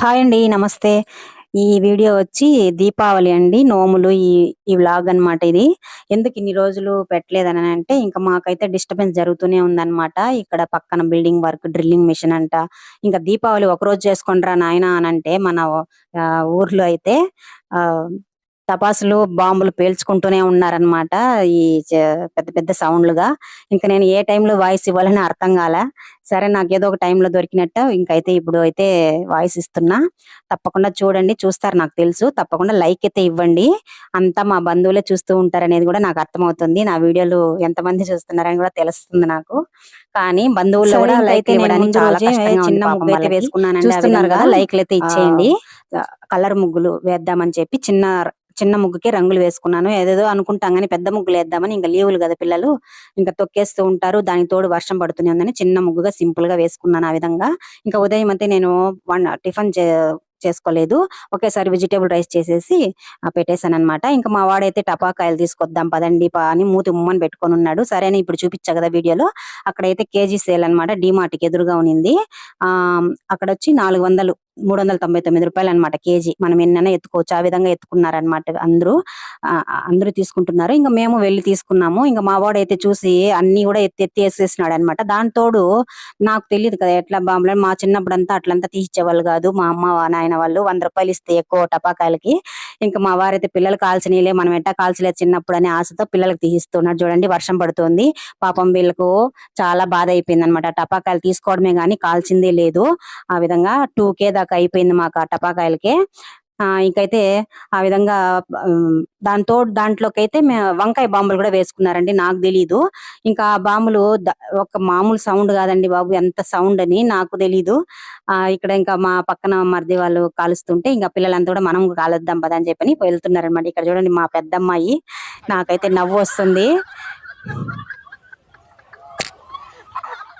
Hi అండి. నమస్తే. ఈ వీడియో వచ్చి దీపావళి అండి. నోములు ఈ ఈ వ్లాగ్ అన్నమాట ఇది. ఎందుకు ఇన్ని రోజులు పెట్టలేదనంటే ఇంకా మాకైతే డిస్టర్బెన్స్ జరుగుతూనే ఉందన్నమాట. ఇక్కడ పక్కన బిల్డింగ్ వర్క్, డ్రిల్లింగ్ మిషన్ అంట. ఇంకా దీపావళి ఒకరోజు చేసుకోండిరా నాయనా అంటే మన ఊర్లో అయితే టపాసులు, బాంబులు పేల్చుకుంటూనే ఉన్నారన్నమాట. ఈ పెద్ద పెద్ద సౌండ్‌లుగా. ఇంక నేను ఏ టైంలో వాయిస్ ఇవ్వాలని అర్థం గాలా. సరే నాకేదో ఒక టైంలో దొరికినట్టు ఇంకైతే ఇప్పుడు అయితే వాయిస్ ఇస్తున్నా. తప్పకుండా చూడండి. చూస్తారు నాకు తెలుసు. తప్పకుండా లైక్ అయితే ఇవ్వండి. అంతా మా బంధువులే చూస్తూ ఉంటారనేది గూడా నాకు అర్థమవుతుంది. నా వీడియోలు ఎంతమంది చూస్తున్నారని గూడా తెలుస్తుంది నాకు. కానీ బంధువుల్లో గూడా లైక్ ఇవ్వడానికి చాలా చిన్న. వేసుకున్నానండి. ఆ చూస్తున్నారు గదా! లైక్‌లైతే ఆహ్, ఇచ్చేయండి. కలర్ ముగ్గులు వేద్దామని చెప్పి చిన్న చిన్న ముగ్గుకే రంగులు వేసుకున్నాను. ఏదేదో అనుకుంటాం కానీ పెద్ద ముగ్గులు వేద్దామని ఇంకా లీవులు కదా పిల్లలు. ఇంకా తొక్కేస్తూ ఉంటారు. దానికి తోడు వర్షం పడుతూనే ఉందని చిన్న ముగ్గుగా సింపుల్గా వేసుకున్నాను ఆ విధంగా. ఇంకా ఉదయం అయితే నేను వన్ టిఫిన్ చే చేసుకోలేదు. ఒకేసారి వెజిటేబుల్ రైస్ చేసేసి పెట్టేశాను అనమాట ఇంకా మా వాడైతే టపాకాయలు తీసుకొద్దాం పదండి పా అని మూతి ఉమ్మని పెట్టుకొనున్నాడు. సరే అని ఇప్పుడు చూపించా కదా వీడియోలో. అక్కడైతే కేజీ సేల్ అన్నమాట. డీమార్ట్‌కి ఎదురుగా ఉన్నింది. అక్కడ వచ్చి నాలుగు వందలు మూడు వందల తొంభై తొమ్మిది రూపాయలు అనమాట కేజీ. మనం ఎన్నైనా ఎత్తుకోవచ్చు. ఆ విధంగా ఎత్తుకున్నారన్నమాట అందరూ. అందరూ తీసుకుంటున్నారు. ఇంకా మేము వెళ్ళి తీసుకున్నాము. ఇంకా మా వాడు అయితే చూసి అన్ని కూడా ఎత్తి ఎత్తి వేసేసినాడు అనమాట తోడు నాకు తెలియదు కదా! ఎట్లా బాంబులని మా చిన్నప్పుడు అంతా అట్లంతా తీసిచ్చేవాళ్ళు కాదు మా అమ్మ, నాయన వాళ్ళు వంద రూపాయలు ఇస్తే ఎక్కువ టపాకాయలకి. ఇంకా మా వారైతే పిల్లలు కాల్చనీలే మనం ఎట్టా కాల్చలేదు చిన్నప్పుడు అనే ఆశతో పిల్లలకి తీసిస్తున్నాడు. చూడండి వర్షం పడుతుంది పాపం వీళ్ళకు చాలా బాధ అయిపోయింది అనమాట టపాకాయలు తీసుకోవడమే కానీ కాల్చిందే లేదు. ఆ విధంగా 2,000 దాకా అయిపోయింది మాకు ఆ టపాకాయలకే. ఇంకైతే ఆ విధంగా దాంతో దాంట్లోకి అయితే దాంట్లోకైతే వంకాయ బాంబులు కూడా వేసుకున్నారండి. నాకు తెలీదు. ఇంకా ఆ బాంబులు ఒక మామూలు సౌండ్ కాదండి బాబు. ఎంత సౌండ్ అని నాకు తెలీదు. ఆ ఇక్కడ ఇంకా మా పక్కన మరిది వాళ్ళు కాలుస్తుంటే ఇంకా పిల్లలంతా కూడా మనం కాలుద్దాం పద అని చెప్పని వెళ్తున్నారనమాట ఇక్కడ చూడండి మా పెద్దమ్మాయి. నాకైతే నవ్వు వస్తుంది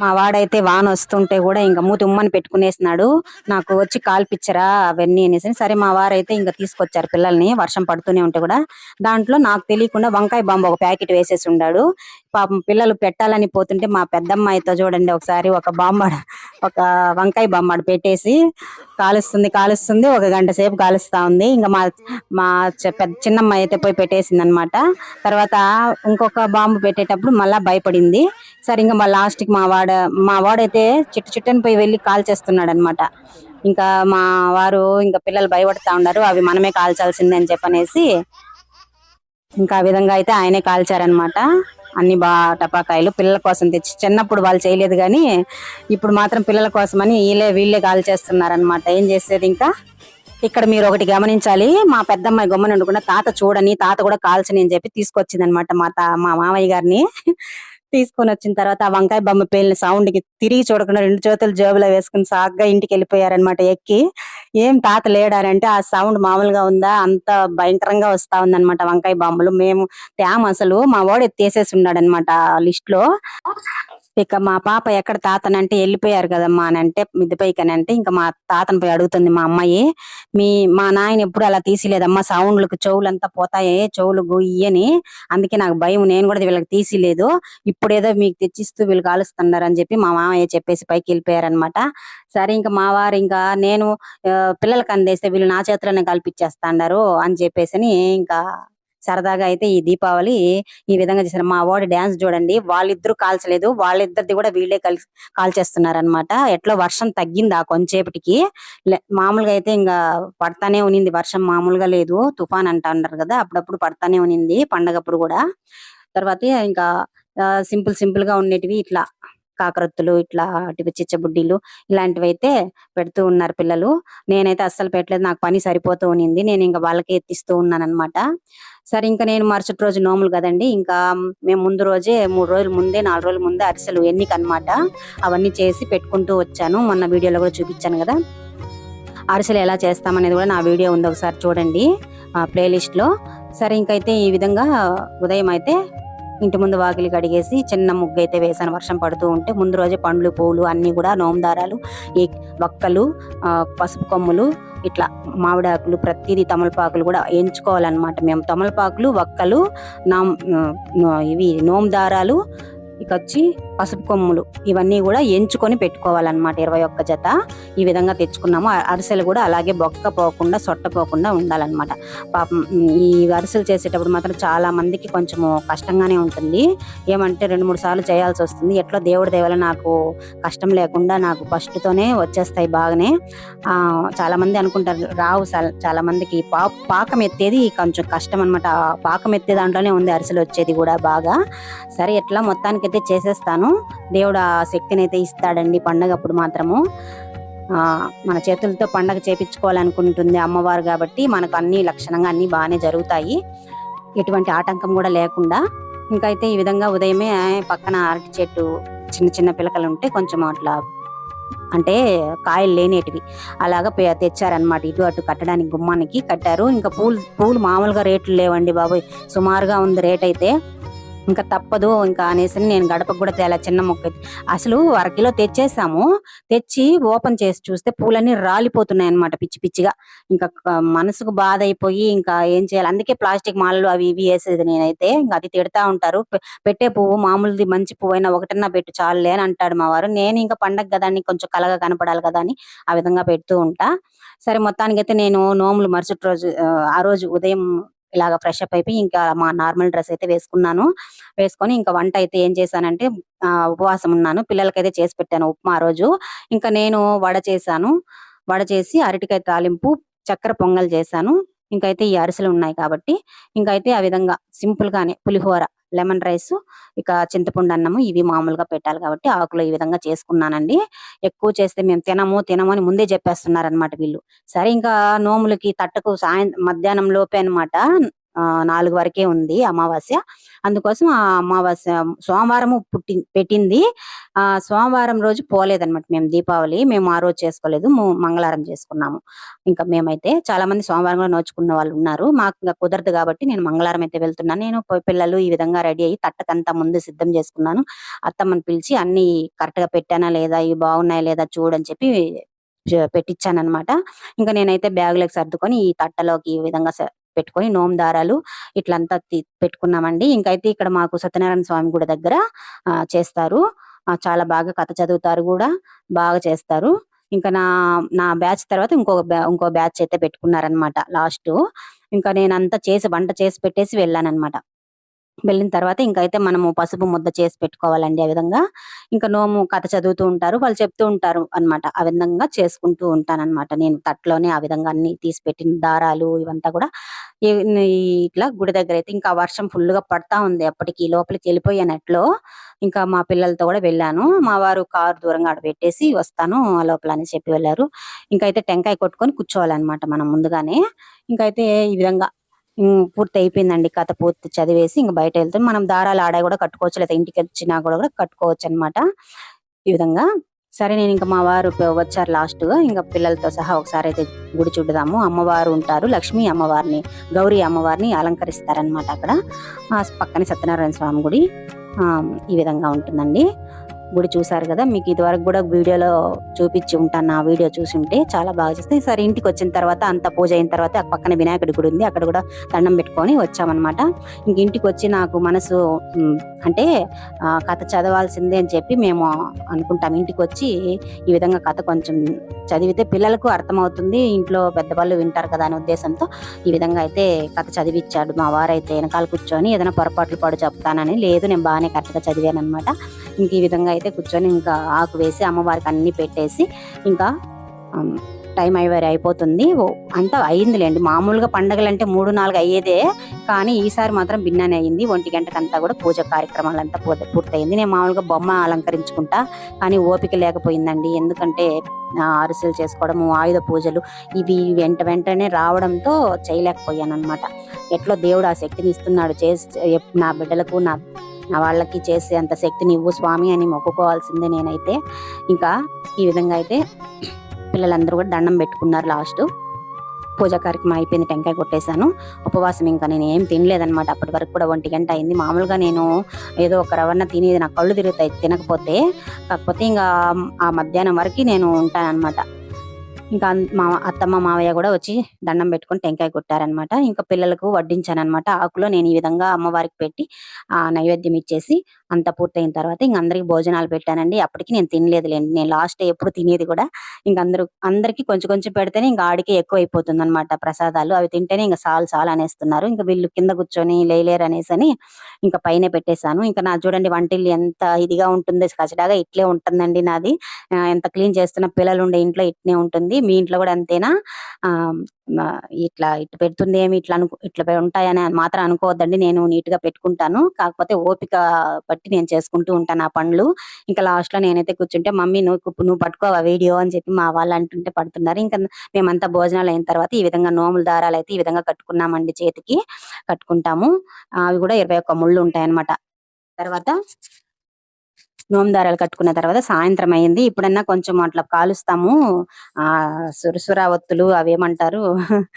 మా వాడైతే వాన వస్తుంటే కూడా ఇంకా మూతి ఉమ్మని పెట్టుకునేసినాడు. నాకు వచ్చి కాల్పిచ్చరా అవన్నీ అనేసి. సరే మా వారైతే ఇంకా తీసుకొచ్చారు పిల్లల్ని వర్షం పడుతూనే ఉంటే కూడా. దాంట్లో నాకు తెలియకుండా వంకాయ బాంబు ఒక ప్యాకెట్ వేసేసి ఉన్నాడు పాపం పిల్లలు పెట్టాలని పోతుంటే మా పెద్దమ్మాయితో చూడండి ఒకసారి ఒక బాంబ్ ఒక వంకాయ బొమ్మడు ఆడ పెట్టేసి కాలుస్తుంది, కాలుస్తుంది. ఒక గంట సేపు కాలుస్తా ఉంది. ఇంకా మా మా పెద్ద చిన్నమ్మాయి అయితే పోయి పెట్టేసింది అనమాట తర్వాత ఇంకొక బాంబు పెట్టేటప్పుడు మళ్ళా భయపడింది. సరే ఇంకా మా లాస్ట్‌కి మా వాడు మా వాడైతే చిట్టు చిట్టని పోయి వెళ్ళి కాల్ చేస్తున్నాడు అనమాట ఇంకా మా వారు ఇంకా పిల్లలు భయపడతా ఉన్నారు. అవి మనమే కాల్చాల్సిందే అని చెప్పనేసి ఇంకా ఆ విధంగా అయితే ఆయనే కాల్చారన్నమాట. అన్ని బా టపాకాయలు పిల్లల కోసం తెచ్చి చిన్నప్పుడు వాళ్ళు చేయలేదు కానీ ఇప్పుడు మాత్రం పిల్లల కోసమని ఈళ్ళే వీళ్ళే కాల్చేస్తున్నారన్నమాట. ఏం చేసేది ఇంకా. ఇక్కడ మీరు ఒకటి గమనించాలి. మా పెద్దమ్మాయి గమ్మున ఉండకుండా తాత చూడని, తాత కూడా కాల్చని అని చెప్పి తీసుకొచ్చిందన్నమాట మా తా మా మామయ్య గారిని. తీసుకొని వచ్చిన తర్వాత ఆ వంకాయ బొమ్మ పేలిన సౌండ్కి తిరిగి చూడకుండా రెండు చేతులు జేబులో వేసుకొని సాగ్గా ఇంటికెళ్ళిపోయారన్నమాట ఎక్కి. ఏం తాత లేడారంటే ఆ సౌండ్ మామూలుగా ఉందా? అంత భయంకరంగా వస్తా ఉందన్నమాట వంకాయ బొమ్మలు మేము తేమ అసలు. మా వాడు ఎత్తేసేసి ఉన్నాడనమాట లిస్ట్లో ఇక మా పాప ఎక్కడ తాతనంటే వెళ్ళిపోయారు కదమ్మా అనంటే అని అంటే ఇంకా మా తాతని పోయి అడుగుతుంది మా అమ్మాయి. మీ మా నాయన ఎప్పుడు అలా తీసిలేదమ్మా సౌండ్లకు చెవులంతా పోతాయి. చెవులు గొయ్యని. అందుకే నాకు భయం. నేను కూడా వీళ్ళకి తీసియలేదు. ఇప్పుడేదో మీకు తెచ్చిస్తూ వీళ్ళు కాలుస్తున్నారు అని చెప్పి మా మామయ్య చెప్పేసి పైకి వెళ్ళిపోయారనమాట సరే ఇంకా మా వారు ఇంకా నేను పిల్లలకు పిల్లలకి అందేస్తే వీళ్ళు నా చేతిలోనే కల్పించేస్తాండారు అని చెప్పేసి ఇంకా సరదాగా అయితే ఈ దీపావళి ఈ విధంగా చేశారు. మా వాడు డాన్స్ చూడండి. వాళ్ళిద్దరూ కాల్చలేదు. వాళ్ళిద్దరిది కూడా వీళ్ళే కలిసి కాల్చేస్తున్నారనమాట ఎట్లా వర్షం తగ్గింది ఆ కొంచేపటికి. మామూలుగా అయితే ఇంకా పడతానే ఉన్నింది వర్షం మామూలుగా లేదు. తుఫాన్ అంటా కదా అప్పుడప్పుడు పడతానే ఉన్నింది పండగప్పుడు కూడా తర్వాత ఇంకా సింపుల్ సింపుల్గా ఉండేటివి ఇట్లా కాకరొత్తులు, ఇట్లా అటివి చిచ్చబుడ్డీలు అయితే పెడుతూ ఉన్నారు పిల్లలు. నేనైతే అస్సలు పెట్టలేదు. నాకు పని సరిపోతూ ఉన్నింది. నేను ఇంకా వాళ్ళకే ఎత్తిస్తూ ఉన్నానన్నమాట. సరే ఇంకా నేను మరుసటి రోజు నోములు కదండి ఇంకా మేము ముందు రోజే మూడు రోజుల ముందే, నాలుగు రోజుల ముందే అరిసెలు ఎన్నికనమాట అవన్నీ చేసి పెట్టుకుంటూ వచ్చాను. మొన్న వీడియోలో కూడా చూపించాను కదా అరిసెలు ఎలా చేస్తామనేది కూడా నా వీడియో ఉంది ఒకసారి చూడండి. ప్లేలిస్ట్లో సరే ఇంకైతే ఈ విధంగా ఉదయం అయితే ఇంటి ముందు వాకిలి కడిగేసి చిన్న ముగ్గైతే వేసాను వర్షం పడుతూ ఉంటే. ముందు రోజే పండ్లు, పూలు అన్నీ కూడా నోమదారాలు ఈ వక్కలు, పసుపు కొమ్ములు ఇట్లా మామిడాకులు ప్రతిదీ తమలపాకులు కూడా ఎంచుకోవాలన్నమాట మేము. తమలపాకులు, వక్కలు, నా ఇవి నోమదారాలు ఇక వచ్చి పసుపు కొమ్ములు. ఇవన్నీ కూడా ఎంచుకొని పెట్టుకోవాలన్నమాట ఇరవై ఒక్క జత. ఈ విధంగా తెచ్చుకున్నాము. అరిసెలు కూడా అలాగే బొక్క పోకుండా సొట్ట పోకుండా ఉండాలన్నమాట. పాపం ఈ అరిసెలు చేసేటప్పుడు మాత్రం చాలా మందికి కొంచెము కష్టంగానే ఉంటుంది. ఏమంటే రెండు మూడు సార్లు చేయాల్సి వస్తుంది. ఎట్లా దేవుడి దేవల నాకు కష్టం లేకుండా నాకు ఫస్ట్ తోనే వచ్చేస్తాయి బాగానే. చాలా మంది అనుకుంటారు రావు చాలా మందికి పా పాకం ఎత్తేది కొంచెం కష్టం అనమాట పాకం ఎత్తే దాంట్లోనే ఉంది అరిసెలు వచ్చేది కూడా బాగా. సరే ఎట్లా మొత్తానికి అయితే చేసేస్తాను. దేవుడు ఆ శక్తిని అయితే ఇస్తాడండి పండగ అప్పుడు మాత్రము. ఆ మన చేతులతో పండగ చేపించుకోవాలనుకుంటుంది అమ్మవారు కాబట్టి మనకు అన్ని లక్షణంగా అన్ని బాగానే జరుగుతాయి. ఎటువంటి ఆటంకం కూడా లేకుండా. ఇంకైతే ఈ విధంగా ఉదయమే పక్కన అరటి చెట్టు చిన్న చిన్న పిలకలు ఉంటే కొంచెం అట్లా అంటే కాయలు లేనేటివి. అలాగా తెచ్చారనమాట తెచ్చారన్నమాట. ఇటు అటు కట్టడానికి గుమ్మానికి కట్టారు. ఇంకా పూలు పూలు మామూలుగా రేట్లు లేవండి బాబోయ్. సుమారుగా ఉంది రేట్ అయితే. ఇంకా తప్పదు ఇంకా అనేసి నేను గడపకు కూడా తేలా చిన్న మొక్క అసలు అరకిలో తెచ్చేసాము. తెచ్చి ఓపెన్ చేసి చూస్తే పూలన్నీ రాలిపోతున్నాయి అన్నమాట పిచ్చి పిచ్చిగా. ఇంకా మనసుకు బాధ అయిపోయి ఇంకా ఏం చేయాలి? అందుకే ప్లాస్టిక్ మాలలు అవి ఇవి వేసేది నేనైతే. ఇంకా అది తిడతా ఉంటారు. పెట్టే పువ్వు మామూలుది మంచి పువ్వు అయినా ఒకటన్నా పెట్టు చాలులే అని అంటాడు మా వారు. నేను ఇంకా పండగ కదా అని కొంచెం కలగా కనపడాలి కదా అని ఆ విధంగా పెడుతూ ఉంటా. సరే మొత్తానికైతే నేను నోములు మరుసటి రోజు ఆ రోజు ఉదయం ఇలాగ ఫ్రెష్ అప్ అయిపోయి ఇంకా మా నార్మల్ డ్రెస్ అయితే వేసుకున్నాను. వేసుకొని ఇంకా వంట అయితే ఏం చేశానంటే ఆ ఉపవాసం ఉన్నాను. పిల్లలకైతే చేసి పెట్టాను ఉప్మా రోజు. ఇంకా నేను వడ చేశాను. వడ చేసి అరటికాయ తాలింపు చక్కెర పొంగల్ చేశాను. ఇంకైతే ఈ అరిసెలు ఉన్నాయి కాబట్టి. ఇంకైతే ఆ విధంగా సింపుల్ గానే పులిహోర లెమన్ రైస్ ఇక చింతపండు అన్నము ఇవి మామూలుగా పెట్టాలి కాబట్టి ఆకులు ఈ విధంగా చేసుకున్నానండి. ఎక్కువ చేస్తే మేము తినము తినము అని ముందే చెప్పేస్తున్నారు అనమాట వీళ్ళు. సరే ఇంకా నోములకి తట్టకు సాయం మధ్యాహ్నం లోపే అనమాట నాలుగు వరకే ఉంది అమావాస్య. అందుకోసం ఆ అమావాస్య సోమవారం పుట్టి పెట్టింది. ఆ సోమవారం రోజు పోలేదన్నమాట మేము దీపావళి. మేము ఆ రోజు చేసుకోలేదు. మంగళవారం చేసుకున్నాము. ఇంకా మేమైతే చాలా మంది సోమవారం కూడా నోచుకున్న వాళ్ళు ఉన్నారు. మాకు ఇంకా కుదరదు కాబట్టి నేను మంగళవారం అయితే వెళ్తున్నాను. నేను పోయి పిల్లలు ఈ విధంగా రెడీ అయ్యి తట్టకంతా ముందు సిద్ధం చేసుకున్నాను. అత్తమ్మని పిలిచి అన్ని కరెక్ట్గా పెట్టానా లేదా? ఇవి బాగున్నాయా లేదా? చూడని చెప్పి పెట్టించాను అనమాట ఇంకా నేనైతే బ్యాగులకు సర్దుకొని ఈ తట్టలోకి ఈ విధంగా పెట్టుకొని నోము దారాలు ఇట్లంతా పెట్టుకున్నామండి. ఇంకైతే ఇక్కడ మాకు సత్యనారాయణ స్వామి గుడి దగ్గర ఆ, చేస్తారు. చాలా బాగా కథ చదువుతారు కూడా బాగా చేస్తారు. ఇంకా నా నా బ్యాచ్ తర్వాత ఇంకొక ఇంకో బ్యాచ్ అయితే పెట్టుకున్నారనమాట లాస్ట్. ఇంకా నేను అంతా చేసి వంట చేసి పెట్టేసి వెళ్ళాను అనమాట వెళ్ళిన తర్వాత ఇంకైతే మనము పసుపు ముద్ద చేసి పెట్టుకోవాలండి ఆ విధంగా. ఇంకా నోము కథ చదువుతూ ఉంటారు వాళ్ళు చెప్తూ ఉంటారు అన్నమాట. ఆ విధంగా చేసుకుంటూ ఉంటానన్నమాట. నేను తట్లోనే ఆ విధంగా అన్ని తీసి పెట్టిన దారాలు ఇవంతా కూడా ఇట్లా గుడి దగ్గర అయితే ఇంకా వర్షం ఫుల్గా పడతా ఉంది. అప్పటికి లోపలికి వెళ్ళిపోయానట్లో ఇంకా మా పిల్లలతో కూడా వెళ్ళాను. మా వారు కారు దూరంగా ఆడ పెట్టేసి వస్తాను ఆ లోపల అని చెప్పి వెళ్ళారు. ఇంకైతే టెంకాయ కొట్టుకొని కూర్చోవాలన్నమాట మనం ముందుగానే. ఇంకైతే ఈ విధంగా పూర్తి అయిపోయిందండి కథ పూర్తి చదివేసి ఇంక బయట వెళ్తాం. మనం దారాలు ఆడా కూడా కట్టుకోవచ్చు లేదా ఇంటికి వచ్చినా కూడా కూడా కట్టుకోవచ్చు అన్నమాట ఈ విధంగా. సరే నేను ఇంకా మా వారు వచ్చారు లాస్ట్గా ఇంకా పిల్లలతో సహా ఒకసారి అయితే గుడి చూడదాము. అమ్మవారు ఉంటారు లక్ష్మీ అమ్మవారిని గౌరీ అమ్మవారిని అలంకరిస్తారనమాట అక్కడ. పక్కనే సత్యనారాయణ స్వామి గుడి. ఆ ఈ విధంగా ఉంటుందండి. గుడి చూసారు కదా. మీకు ఇదివరకు కూడా వీడియోలో చూపించి ఉంటాను. నా వీడియో చూసి ఉంటే చాలా బాగా చేస్తే సరే ఇంటికి వచ్చిన తర్వాత అంత పూజ అయిన తర్వాత ఆ పక్కన వినాయకుడి గుడి ఉంది. అక్కడ కూడా దండం పెట్టుకొని వచ్చామన్నమాట. ఇంక ఇంటికి వచ్చి నాకు మనసు అంటే కథ చదవాల్సిందే అని చెప్పి మేము అనుకుంటాం. ఇంటికి వచ్చి ఈ విధంగా కథ కొంచెం చదివితే పిల్లలకు అర్థమవుతుంది. ఇంట్లో పెద్దవాళ్ళు వింటారు కదా అనే ఉద్దేశంతో ఈ విధంగా అయితే కథ చదివిచ్చాడు మా వారైతే. వెనకాల కూర్చొని ఏదైనా పొరపాట్లు పాడు చెప్తానని లేదు నేను బాగానే కరెక్ట్గా చదివాను అనమాట ఇంక ఈ విధంగా అయితే కూర్చొని ఇంకా ఆకు వేసి అమ్మవారికి అన్ని పెట్టేసి ఇంకా టైం అయ్యేవారి అయిపోతుంది. అంతా అయ్యిందిలేండి మామూలుగా పండగలు అంటే మూడు నాలుగు అయ్యేదే. కానీ ఈసారి మాత్రం భిన్నానే అయింది. ఒంటి గంటకంతా కూడా పూజ కార్యక్రమాలంతా పూర్తి పూర్తయింది. నేను మామూలుగా బొమ్మ అలంకరించుకుంటా కానీ ఓపిక లేకపోయిందండి. ఎందుకంటే అరిసెలు చేసుకోవడము ఆయుధ పూజలు ఇవి వెంట వెంటనే రావడంతో చేయలేకపోయాను అనమాట ఎట్లో దేవుడు ఆ శక్తిని ఇస్తున్నాడు. చేసి నా బిడ్డలకు నా వాళ్ళకి చేసే అంత శక్తిని ఇవ్వు స్వామి అని మొక్కుకోవాల్సిందే నేనైతే. ఇంకా ఈ విధంగా అయితే పిల్లలందరూ కూడా దండం పెట్టుకున్నారు లాస్ట్. పూజా కార్యక్రమం అయిపోయింది టెంకాయ కొట్టేశాను. ఉపవాసం ఇంకా నేను ఏం తినలేదనమాట అప్పటి వరకు కూడా ఒంటి గంట అయింది. మామూలుగా నేను ఏదో ఒక రవణ తినేది నా కళ్ళు తిరుగుతాయి తినకపోతే. కాకపోతే ఇంకా ఆ మధ్యాహ్నం వరకు నేను ఉంటానన్నమాట. ఇంకా మా అత్తమ్మ మావయ్య కూడా వచ్చి దండం పెట్టుకొని టెంకాయ కొట్టారనమాట ఇంకా పిల్లలకు వడ్డించాను అనమాట ఆకులో నేను ఈ విధంగా అమ్మవారికి పెట్టి ఆ నైవేద్యం ఇచ్చేసి అంత పూర్తయిన తర్వాత ఇంక అందరికి భోజనాలు పెట్టానండి. అప్పటికి నేను తినలేదులేండి. నేను లాస్ట్ ఎప్పుడు తినేది కూడా ఇంక అందరూ అందరికి కొంచెం కొంచెం పెడితేనే ఇంకా ఆడికి ఎక్కువ అయిపోతుంది అనమాట ప్రసాదాలు. అవి తింటేనే ఇంకా సాలు సాలు అనేస్తున్నారు. ఇంకా వీళ్ళు కింద కూర్చొని లేలేరు అనేసి అని ఇంకా పైన పెట్టేశాను. ఇంకా నా చూడండి వంటిల్లు ఎంత ఇదిగా ఉంటుంది. కచడాగా ఇట్లే ఉంటుందండి నాది. ఎంత క్లీన్ చేస్తున్న పిల్లలు ఉండే ఇంట్లో ఇట్నే ఉంటుంది. మీ ఇంట్లో కూడా అంతేనా? ఆ ఇట్లా ఇట్లా పెడుతుంది ఏమి ఇట్లా అనుకో ఇట్లా పె- ఉంటాయని మాత్రం అనుకోవద్దండి. నేను నీట్గా పెట్టుకుంటాను. కాకపోతే ఓపిక బట్టి నేను చేసుకుంటూ ఉంటాను ఆ పనులు. ఇంకా లాస్ట్లో నేనైతే కూర్చుంటే మమ్మీ నువ్వు కు- నువ్వు పట్టుకోవా వీడియో? అని చెప్పి మా వాళ్ళు అంటుంటే పడుతున్నారు. ఇంకా మేమంతా భోజనాలు అయిన తర్వాత ఈ విధంగా నోముల దారాలు అయితే ఈ విధంగా కట్టుకున్నామండి చేతికి కట్టుకుంటాము. అవి కూడా ఇరవై ఒక్క ముళ్ళు ఉంటాయి అన్నమాట తర్వాత నోమదారాలు కట్టుకున్న తర్వాత సాయంత్రం అయింది. ఇప్పుడన్నా కొంచెం అట్లా కాలుస్తాము. ఆ సురసుర ఒత్తులు అవేమంటారు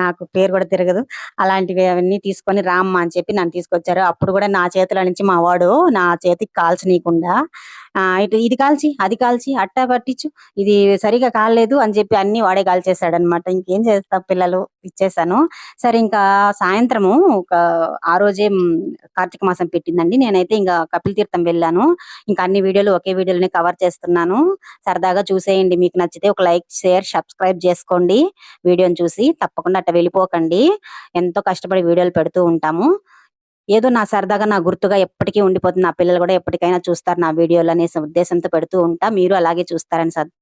నాకు పేరు కూడా తిరగదు. అలాంటివి అవన్నీ తీసుకొని రామ్మా అని చెప్పి నన్ను తీసుకొచ్చారు. అప్పుడు కూడా నా చేతిలో నుంచి మా వాడు నా చేతికి కాల్చనీయకుండా ఆ ఇటు ఇది కాల్చి అది కాల్చి అట్టా పట్టించు ఇది సరిగా కాలేదు అని చెప్పి అన్ని వాడే కాల్చేశాడు అనమాట ఇంకేం చేస్తా పిల్లలు? ఇచ్చేసాను సరే ఇంకా సాయంత్రము ఒక ఆ రోజే కార్తీక మాసం పెట్టిందండి. నేనైతే ఇంకా కపిల్ తీర్థం వెళ్ళాను. ఇంకా అన్ని వీడియోలు ఒకే వీడియోలోనే కవర్ చేస్తున్నాను. సరదాగా చూసేయండి. మీకు నచ్చితే ఒక లైక్ షేర్ సబ్స్క్రైబ్ చేసుకోండి. వీడియోని చూసి తప్పకుండా అట్ట వెళ్ళిపోకండి. ఎంతో కష్టపడి వీడియోలు పెడుతూ ఉంటాము. ఏదో నా సరదాగా నా గుర్తుగా ఎప్పటికీ ఉండిపోతుంది. నా పిల్లలు కూడా ఎప్పటికైనా చూస్తారు నా వీడియోలు అనే ఉద్దేశంతో పెడుతూ ఉంటా. మీరు అలాగే చూస్తారని సద్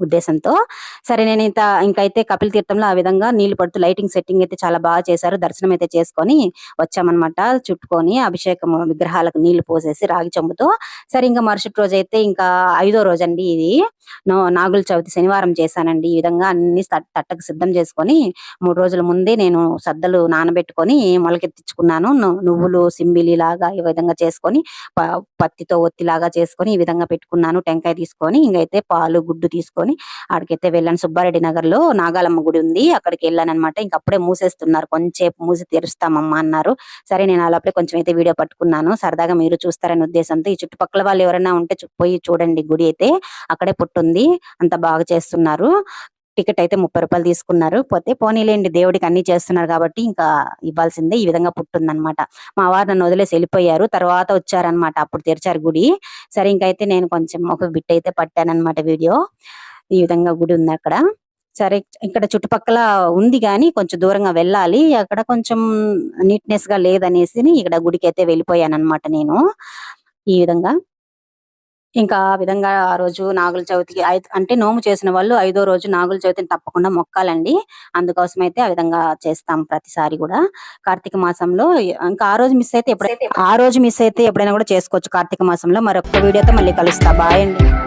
ఉద్దేశంతో. సరే నేను ఇంత ఇంకైతే కపిల్ తీర్థంలో ఆ విధంగా నీళ్ళు పడుతూ లైటింగ్ సెట్టింగ్ అయితే చాలా బాగా చేశారు. దర్శనం అయితే చేసుకొని వచ్చామన్నమాట. చుట్టుకొని అభిషేకం విగ్రహాలకు నీళ్ళు పోసేసి రాగి చెంబుతో. సరే ఇంకా మరుసటి రోజు అయితే ఇంకా ఐదో రోజు అండి ఇది. నో- నాగుల చవితి శనివారం చేశానండి. ఈ విధంగా అన్ని తట్టకు సిద్ధం చేసుకొని మూడు రోజుల ముందే నేను సద్దలు నానబెట్టుకొని మొలకెత్తించుకున్నాను. నువ్వులు సింబిలి లాగా ఈ విధంగా చేసుకొని ప- పత్తితో ఒత్తిలాగా చేసుకొని ఈ విధంగా పెట్టుకున్నాను. టెంకాయ తీసుకొని ఇంకైతే పాలు గుడ్డు ఫుడ్ తీసుకొని ఆడికైతే వెళ్ళాను. సుబ్బారెడ్డి నగర్లో నాగాలమ్మ గుడి ఉంది. అక్కడికి వెళ్ళాను అనమాట ఇంక అప్పుడే మూసేస్తున్నారు. కొంచెంసేపు మూసి తెరుస్తామమ్మా అన్నారు. సరే నేను అలాపే కొంచెం అయితే వీడియో పట్టుకున్నాను. సరదాగా మీరు చూస్తారనే ఉద్దేశంతో ఈ చుట్టుపక్కల వాళ్ళు ఎవరైనా ఉంటే పోయి చూడండి గుడి అయితే. అక్కడే పుట్టుంది. అంత బాగా చేస్తున్నారు. టికెట్ అయితే ముప్పై రూపాయలు తీసుకున్నారు. పోతే పోనీలేండి దేవుడికి అన్ని చేస్తున్నారు కాబట్టి ఇంకా ఇవ్వాల్సిందే ఈ విధంగా పుట్టిందనమాట మా వారు నన్ను వదిలేసి వెళ్ళిపోయారు తర్వాత వచ్చారనమాట అప్పుడు తెరిచారు గుడి. సరే ఇంకైతే నేను కొంచెం ఒక బిట్ అయితే పట్టానమాట వీడియో. ఈ విధంగా గుడి ఉంది అక్కడ. సరే ఇక్కడ చుట్టుపక్కల ఉంది కానీ కొంచెం దూరంగా వెళ్ళాలి అక్కడ కొంచెం నీట్నెస్గా లేదనేసి ఇక్కడ గుడికి అయితే వెళ్ళిపోయాను అనమాట నేను. ఈ విధంగా ఇంకా ఆ విధంగా ఆ రోజు నాగుల చవితికి అంటే నోము చేసిన వాళ్ళు ఐదో రోజు నాగుల చవితిని తప్పకుండా మొక్కాలండి. అందుకోసం అయితే ఆ విధంగా చేస్తాం ప్రతిసారి కూడా. కార్తీక మాసంలో ఇంకా ఆ రోజు మిస్ అయితే ఎప్పుడైతే ఆ రోజు మిస్ అయితే ఎప్పుడైనా కూడా చేసుకోవచ్చు కార్తీక మాసంలో. మరొక వీడియోతో మళ్ళీ కలుస్తా. బాయ్ అండి.